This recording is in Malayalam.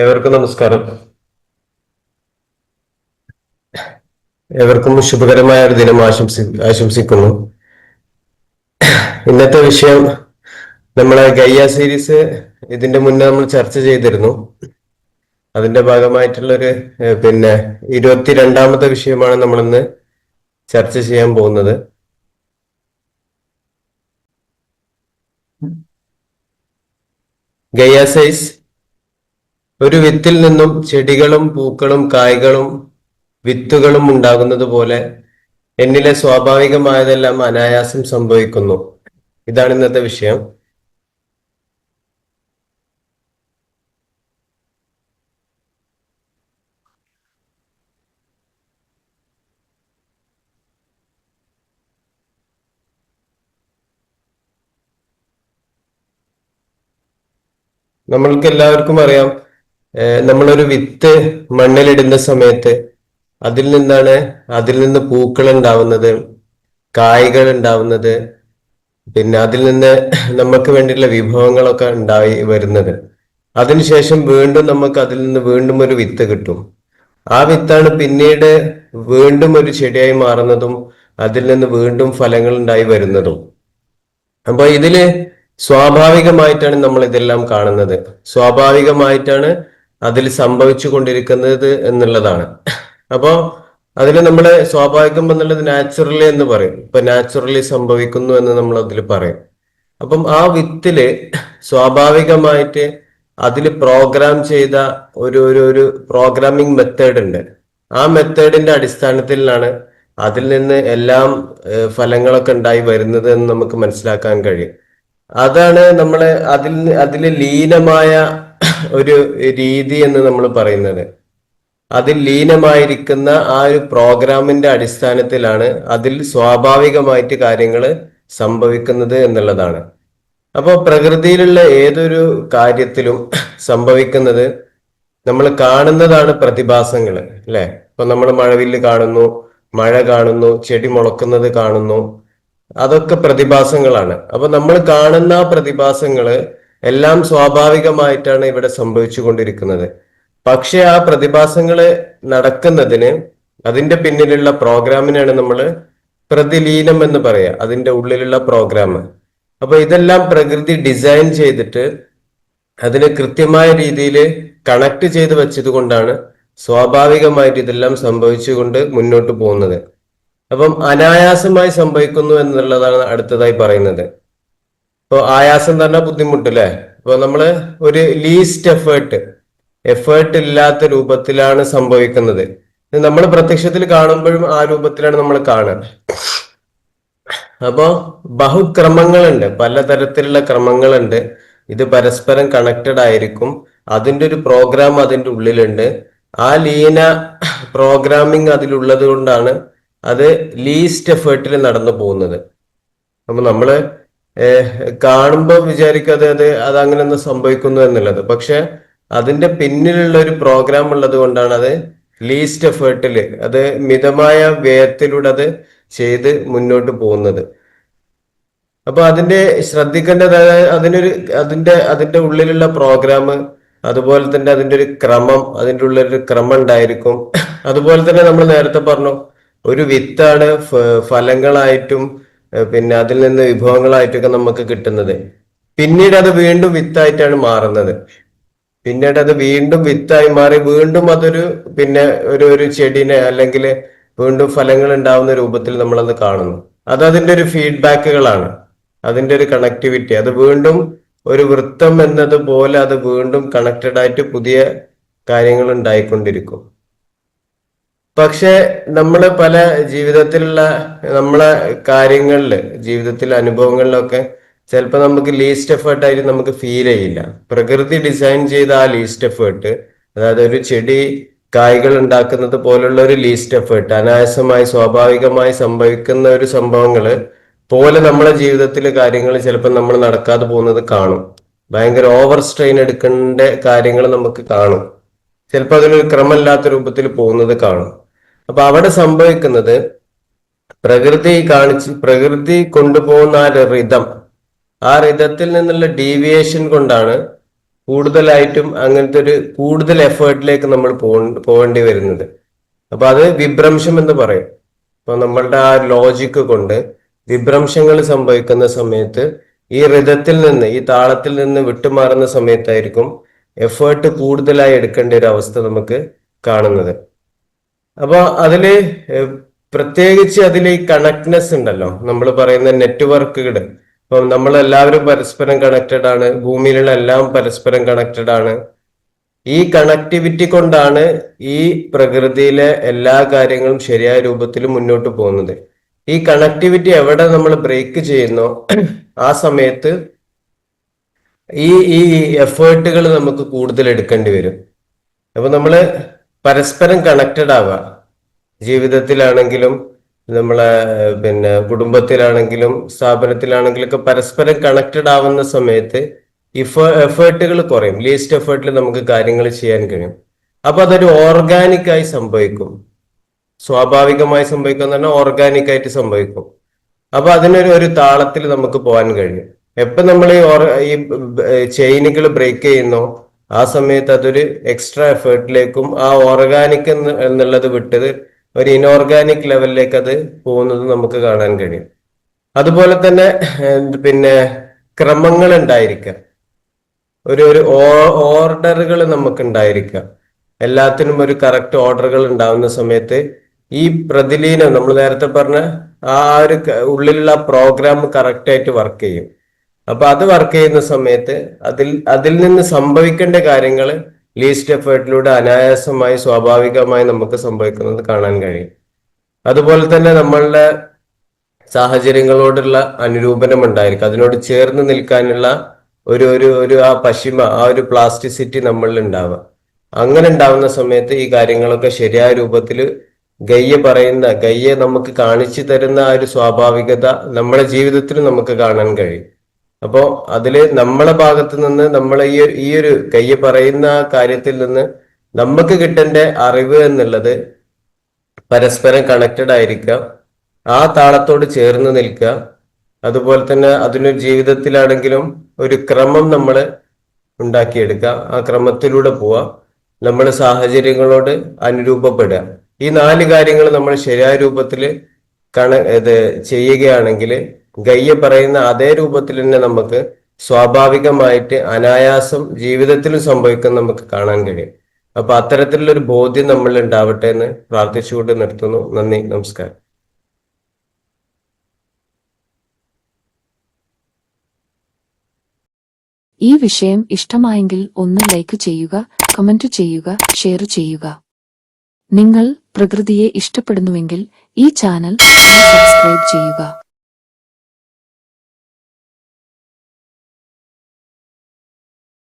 ഏവർക്കും നമസ്കാരം. ഏവർക്കും ശുഭകരമായ ഒരു ദിനം ആശംസി ആശംസിക്കുന്നു. ഇന്നത്തെ വിഷയം നമ്മളെ ഗയ്യ സീരീസ് ഇതിന്റെ മുന്നേ നമ്മൾ ചർച്ച ചെയ്തിരുന്നു. അതിന്റെ ഭാഗമായിട്ടുള്ളൊരു പിന്നെ ഇരുപത്തിരണ്ടാമത്തെ വിഷയമാണ് നമ്മൾ ഇന്ന് ചർച്ച ചെയ്യാൻ പോകുന്നത്. ഗയ്യ സൈസ് ഒരു വിത്തിൽ നിന്നും ചെടികളും പൂക്കളും കായ്കളും വിത്തുകളും ഉണ്ടാകുന്നത് പോലെ എന്നിലെ സ്വാഭാവികമായതെല്ലാം അനായാസം സംഭവിക്കുന്നു. ഇതാണ് ഇന്നത്തെ വിഷയം. നമ്മൾക്ക് എല്ലാവർക്കും അറിയാം നമ്മളൊരു വിത്ത് മണ്ണിലിടുന്ന സമയത്ത് അതിൽ നിന്നാണ് അതിൽ നിന്ന് പൂക്കൾ ഉണ്ടാവുന്നത് കായ്കൾ ഉണ്ടാവുന്നത് പിന്നെ അതിൽ നിന്ന് നമുക്ക് വേണ്ടിയിട്ടുള്ള വിഭവങ്ങളൊക്കെ ഉണ്ടായി വരുന്നത്. അതിനുശേഷം വീണ്ടും നമുക്ക് അതിൽ നിന്ന് വീണ്ടും ഒരു വിത്ത് കിട്ടും. ആ വിത്താണ് പിന്നീട് വീണ്ടും ഒരു ചെടിയായി മാറുന്നതും അതിൽ നിന്ന് വീണ്ടും ഫലങ്ങൾ ഉണ്ടായി വരുന്നതും. അപ്പൊ ഇതിൽ സ്വാഭാവികമായിട്ടാണ് നമ്മൾ ഇതെല്ലാം കാണുന്നത്. സ്വാഭാവികമായിട്ടാണ് അതിൽ സംഭവിച്ചു കൊണ്ടിരിക്കുന്നത് എന്നുള്ളതാണ്. അപ്പോ അതിൽ നമ്മൾ സ്വാഭാവികം എന്നുള്ളത് നാച്ചുറലി എന്ന് പറയും. ഇപ്പൊ നാച്ചുറലി സംഭവിക്കുന്നു എന്ന് നമ്മൾ അതിൽ പറയും. അപ്പം ആ വിത്തിൽ സ്വാഭാവികമായിട്ട് അതിൽ പ്രോഗ്രാം ചെയ്ത ഒരു ഒരു ഒരു പ്രോഗ്രാമിംഗ് മെത്തേഡ് ഉണ്ട്. ആ മെത്തേഡിന്റെ അടിസ്ഥാനത്തിലാണ് അതിൽ നിന്ന് എല്ലാം ഫലങ്ങളൊക്കെ ഉണ്ടായി വരുന്നത് എന്ന് നമുക്ക് മനസ്സിലാക്കാൻ കഴിയും. അതാണ് നമ്മൾ അതിൽ അതിൽ ലീനമായ ഒരു രീതി എന്ന് നമ്മൾ പറയുന്നത്. അതിൽ ലീനമായിരിക്കുന്ന ആ ഒരു പ്രോഗ്രാമിന്റെ അടിസ്ഥാനത്തിലാണ് അതിൽ സ്വാഭാവികമായിട്ട് കാര്യങ്ങൾ സംഭവിക്കുന്നത് എന്നുള്ളതാണ്. അപ്പോൾ പ്രകൃതിയിലുള്ള ഏതൊരു കാര്യത്തിലും സംഭവിക്കുന്നത് നമ്മൾ കാണുന്നതാണ് പ്രതിഭാസങ്ങൾ അല്ലെ? ഇപ്പൊ നമ്മൾ മഴവില്ല് കാണുന്നു മഴ കാണുന്നു ചെടി മുളക്കുന്നത് കാണുന്നു അതൊക്കെ പ്രതിഭാസങ്ങളാണ്. അപ്പൊ നമ്മൾ കാണുന്ന പ്രതിഭാസങ്ങൾ എല്ലാം സ്വാഭാവികമായിട്ടാണ് ഇവിടെ സംഭവിച്ചു കൊണ്ടിരിക്കുന്നത് പക്ഷെ ആ പ്രതിഭാസങ്ങൾ നടക്കുന്നതിന് അതിന്റെ പിന്നിലുള്ള പ്രോഗ്രാമിനാണ് നമ്മൾ പ്രതിലീനം എന്ന് പറയാ അതിന്റെ ഉള്ളിലുള്ള പ്രോഗ്രാം. അപ്പൊ ഇതെല്ലാം പ്രകൃതി ഡിസൈൻ ചെയ്തിട്ട് അതിനെ കൃത്യമായ രീതിയിൽ കണക്ട് ചെയ്ത് വെച്ചത് കൊണ്ടാണ് സ്വാഭാവികമായിട്ട് ഇതെല്ലാം സംഭവിച്ചുകൊണ്ട് മുന്നോട്ട് പോകുന്നത്. അപ്പം അനായാസമായി സംഭവിക്കുന്നു എന്നുള്ളതാണ് അടുത്തതായി പറയുന്നത്. ഇപ്പൊ ആയാസം തന്നെ ബുദ്ധിമുട്ട് അല്ലെ ഇപ്പൊ നമ്മൾ ഒരു ലീസ്റ്റ് എഫേർട്ട് എഫേർട്ട് ഇല്ലാത്ത രൂപത്തിലാണ് സംഭവിക്കുന്നത്. നമ്മൾ പ്രത്യക്ഷത്തിൽ കാണുമ്പോഴും ആ രൂപത്തിലാണ് നമ്മൾ കാണുന്നത് അപ്പോ ബഹുക്രമങ്ങളുണ്ട് പലതരത്തിലുള്ള ക്രമങ്ങളുണ്ട്. ഇത് പരസ്പരം കണക്റ്റഡ് ആയിരിക്കും. അതിന്റെ ഒരു പ്രോഗ്രാം അതിന്റെ ഉള്ളിലുണ്ട്. ആ ലീന പ്രോഗ്രാമിംഗ് അതിലുള്ളത് കൊണ്ടാണ് അത് ലീസ്റ്റ് എഫേർട്ടിൽ നടന്നു പോകുന്നത്. അപ്പൊ നമ്മൾ കാണുമ്പോൾ വിചാരിക്കാതെ അത് അത് അങ്ങനെ സംഭവിക്കുന്നു എന്നുള്ളത്. പക്ഷെ അതിന്റെ പിന്നിലുള്ള ഒരു പ്രോഗ്രാം ഉള്ളത് കൊണ്ടാണ് അത് ലീസ്റ്റ് എഫേർട്ടിൽ അത് മിതമായ വ്യയത്തിലൂടെ അത് ചെയ്ത് മുന്നോട്ട് പോകുന്നത്. അപ്പൊ അതിന്റെ ശ്രദ്ധിക്കേണ്ടതായ അതിനൊരു അതിന്റെ അതിന്റെ ഉള്ളിലുള്ള പ്രോഗ്രാം അതുപോലെ തന്നെ അതിന്റെ ഒരു ക്രമം അതിന്റെ ഉള്ളിലൊരു ക്രമം ഉണ്ടായിരിക്കും. അതുപോലെ തന്നെ നമ്മൾ നേരത്തെ പറഞ്ഞു ഒരു വിത്താണ് ഫലങ്ങളായിട്ടും പിന്നെ അതിൽ നിന്ന് വിഭവങ്ങളായിട്ടൊക്കെ നമുക്ക് കിട്ടുന്നത്. പിന്നീട് അത് വീണ്ടും വിത്തായിട്ടാണ് മാറുന്നത്. പിന്നീട് അത് വീണ്ടും വിത്തായി മാറി വീണ്ടും അതൊരു പിന്നെ ഒരു ഒരു ചെടിനെ അല്ലെങ്കിൽ വീണ്ടും ഫലങ്ങൾ ഉണ്ടാവുന്ന രൂപത്തിൽ നമ്മളത് കാണുന്നു. അത് അതിന്റെ ഒരു ഫീഡ്ബാക്കുകളാണ്. അതിന്റെ ഒരു കണക്ടിവിറ്റി അത് വീണ്ടും ഒരു വൃത്തം എന്നതുപോലെ അത് വീണ്ടും കണക്റ്റഡ് ആയിട്ട് പുതിയ കാര്യങ്ങൾ ഉണ്ടായിക്കൊണ്ടിരിക്കും. പക്ഷെ നമ്മൾ പല ജീവിതത്തിലുള്ള നമ്മളെ കാര്യങ്ങളിൽ ജീവിതത്തിലെ അനുഭവങ്ങളിലൊക്കെ ചിലപ്പോൾ നമുക്ക് ലീസ്റ്റ് എഫേർട്ട് ആയിട്ട് നമുക്ക് ഫീൽ ചെയ്യില്ല. പ്രകൃതി ഡിസൈൻ ചെയ്ത ആ ലീസ്റ്റ് എഫേർട്ട് അതായത് ഒരു ചെടി കായ്കൾ ഉണ്ടാക്കുന്നത് പോലുള്ള ഒരു ലീസ്റ്റ് എഫേർട്ട് അനായാസമായി സ്വാഭാവികമായി സംഭവിക്കുന്ന ഒരു സംഭവങ്ങൾ പോലെ നമ്മളെ ജീവിതത്തിലെ കാര്യങ്ങൾ ചിലപ്പോൾ നമ്മൾ നടക്കാതെ പോകുന്നത് കാണും. ഭയങ്കര ഓവർ സ്ട്രെയിൻ എടുക്കേണ്ട കാര്യങ്ങൾ നമുക്ക് കാണും. ചിലപ്പോൾ അതിനൊരു ക്രമമില്ലാത്ത രൂപത്തിൽ പോകുന്നത് കാണും. അപ്പൊ അവിടെ സംഭവിക്കുന്നത് പ്രകൃതി കാണിച്ച് പ്രകൃതി കൊണ്ടുപോകുന്ന ആ റിതം ആ റിതത്തിൽ നിന്നുള്ള ഡീവിയേഷൻ കൊണ്ടാണ് കൂടുതലായിട്ടും അങ്ങനത്തെ ഒരു കൂടുതൽ എഫേർട്ടിലേക്ക് നമ്മൾ പോകേണ്ടി വരുന്നത്. അപ്പൊ അത് വിഭ്രംശം എന്ന് പറയും. അപ്പൊ നമ്മളുടെ ആ ലോജിക്ക് കൊണ്ട് വിഭ്രംശങ്ങൾ സംഭവിക്കുന്ന സമയത്ത് ഈ ഋതത്തിൽ നിന്ന് ഈ താളത്തിൽ നിന്ന് വിട്ടുമാറുന്ന സമയത്തായിരിക്കും എഫേർട്ട് കൂടുതലായി എടുക്കേണ്ട ഒരു അവസ്ഥ നമുക്ക് കാണുന്നത്. അപ്പൊ അതിൽ പ്രത്യേകിച്ച് അതിൽ ഈ കണക്ട്നെസ് ഉണ്ടല്ലോ. നമ്മൾ പറയുന്ന നെറ്റ്വർക്കുകൾ ഇപ്പം നമ്മൾ എല്ലാവരും പരസ്പരം കണക്റ്റഡ് ആണ്. ഭൂമിയിലുള്ള എല്ലാം പരസ്പരം കണക്റ്റഡ് ആണ്. ഈ കണക്ടിവിറ്റി കൊണ്ടാണ് ഈ പ്രകൃതിയിലെ എല്ലാ കാര്യങ്ങളും ശരിയായ രൂപത്തിൽ മുന്നോട്ട് പോകുന്നത്. ഈ കണക്ടിവിറ്റി എവിടെ നമ്മൾ ബ്രേക്ക് ചെയ്യുന്നോ ആ സമയത്ത് ഈ ഈ എഫേർട്ടുകൾ നമുക്ക് കൂടുതൽ എടുക്കേണ്ടി വരും. അപ്പൊ നമ്മൾ പരസ്പരം കണക്റ്റഡ് ആവുക. ജീവിതത്തിലാണെങ്കിലും നമ്മളെ പിന്നെ കുടുംബത്തിലാണെങ്കിലും സ്ഥാപനത്തിലാണെങ്കിലും ഒക്കെ പരസ്പരം കണക്റ്റഡ് ആവുന്ന സമയത്ത് ഇഫ എഫേർട്ടുകൾ കുറയും. ലീസ്റ്റ് എഫേർട്ടിൽ നമുക്ക് കാര്യങ്ങൾ ചെയ്യാൻ കഴിയും. അപ്പൊ അതൊരു ഓർഗാനിക് ആയി സംഭവിക്കും. സ്വാഭാവികമായി സംഭവിക്കും എന്ന് പറഞ്ഞാൽ ഓർഗാനിക് ആയിട്ട് സംഭവിക്കും. അപ്പൊ അതിനൊരു ഒരു താളത്തിൽ നമുക്ക് പോകാൻ കഴിയും. എപ്പോ നമ്മൾ ഈ ചെയിനുകൾ ബ്രേക്ക് ചെയ്യുന്നോ ആ സമയത്ത് അതൊരു എക്സ്ട്രാ എഫേർട്ടിലേക്കും ആ ഓർഗാനിക് എന്നുള്ളത് വിട്ടത് ഒരു ഇനോർഗാനിക് ലെവലിലേക്ക് അത് പോകുന്നത് നമുക്ക് കാണാൻ കഴിയും. അതുപോലെ തന്നെ പിന്നെ ക്രമങ്ങൾ ഉണ്ടായിരിക്കാം ഒരു ഒരു ഓർഡറുകൾ നമുക്ക് ഉണ്ടായിരിക്കാം എല്ലാത്തിനും ഒരു കറക്റ്റ് ഓർഡറുകൾ ഉണ്ടാവുന്ന സമയത്ത് ഈ പ്രതിലീനം നമ്മൾ നേരത്തെ പറഞ്ഞ ആ ഒരു ഉള്ളിലുള്ള പ്രോഗ്രാം കറക്റ്റ് ആയിട്ട് വർക്ക് ചെയ്യും. അപ്പൊ അത് വർക്ക് ചെയ്യുന്ന സമയത്ത് അതിൽ അതിൽ നിന്ന് സംഭവിക്കേണ്ട കാര്യങ്ങൾ ലീസ്റ്റ് എഫേർട്ടിലൂടെ അനായാസമായി സ്വാഭാവികമായി നമുക്ക് സംഭവിക്കുന്നത് കാണാൻ കഴിയും. അതുപോലെ തന്നെ നമ്മളുടെ സാഹചര്യങ്ങളോടുള്ള അനുരൂപനം ഉണ്ടായിരിക്കും അതിനോട് ചേർന്ന് നിൽക്കാനുള്ള ഒരു ഒരു ഒരു ആ പശിമ ആ ഒരു പ്ലാസ്റ്റിസിറ്റി നമ്മളിൽ ഉണ്ടാവുക. അങ്ങനെ ഉണ്ടാവുന്ന സമയത്ത് ഈ കാര്യങ്ങളൊക്കെ ശരിയായ രൂപത്തിൽ ഗയ്യ പറയുന്ന ഗയ്യ നമുക്ക് കാണിച്ചു തരുന്ന ആ ഒരു സ്വാഭാവികത നമ്മുടെ ജീവിതത്തിൽ നമുക്ക് കാണാൻ കഴിയും. അപ്പോ അതിൽ നമ്മളെ ഭാഗത്ത് നിന്ന് നമ്മൾ ഈ ഈ ഒരു കയ്യ പറയുന്ന കാര്യത്തിൽ നിന്ന് നമുക്ക് കിട്ടേണ്ട അറിവ് എന്നുള്ളത് പരസ്പരം കണക്റ്റഡ് ആയിരിക്കുക ആ താളത്തോട് ചേർന്ന് നിൽക്കുക. അതുപോലെ തന്നെ അതിനൊരു ജീവിതത്തിലാണെങ്കിലും ഒരു ക്രമം നമ്മൾ ഉണ്ടാക്കിയെടുക്കുക. ആ ക്രമത്തിലൂടെ പോവുക. നമ്മൾ സാഹചര്യങ്ങളോട് അനുരൂപപ്പെടുക. ഈ നാല് കാര്യങ്ങൾ നമ്മൾ ശരിയായ രൂപത്തിൽ കണ ഇത് ചെയ്യുകയാണെങ്കിൽ ഗയ്യ പറയുന്ന അതേ രൂപത്തിൽ തന്നെ നമുക്ക് സ്വാഭാവികമായിട്ട് അനായാസം ജീവിതത്തിലും സംഭവിക്കുന്ന നമുക്ക് കാണാൻ കഴിയും. അപ്പൊ അത്തരത്തിലുള്ള ഒരു ബോധ്യം നമ്മൾ ഉണ്ടാവട്ടെ എന്ന് പ്രാർത്ഥിച്ചുകൊണ്ട് നിർത്തുന്നു. നന്ദി നമസ്കാരം. ഈ വിഷയം ഇഷ്ടമായെങ്കിൽ ഒന്ന് ലൈക്ക് ചെയ്യുക കമന്റ് ചെയ്യുക ഷെയർ ചെയ്യുക. നിങ്ങൾ പ്രകൃതിയെ ഇഷ്ടപ്പെടുന്നുവെങ്കിൽ ഈ ചാനൽ സബ്സ്ക്രൈബ് ചെയ്യുക.